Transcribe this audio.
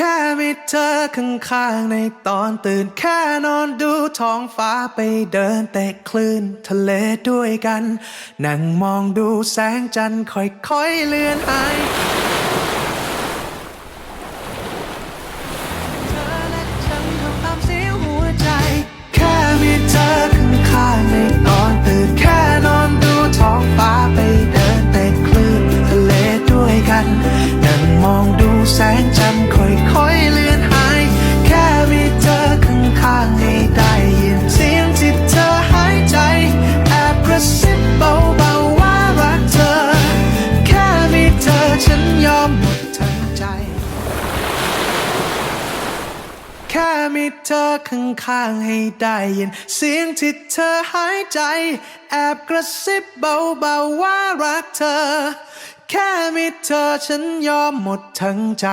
ค่มีเธอข้างๆในตอนตื่นแค่นอนดูท้องฟ้าไปเดินเตะคลื่นทะเลด้วยกัน นั่งมองดูแสงจันทร์ค่อยๆเลือนหายและฉันทำ แค่มีเธอข้างๆให้ได้ยิน เสียงที่เธอหายใจ แอบกระซิบเบาๆว่ารักเธอ แค่มีเธอฉันยอมหมดทั้งใจ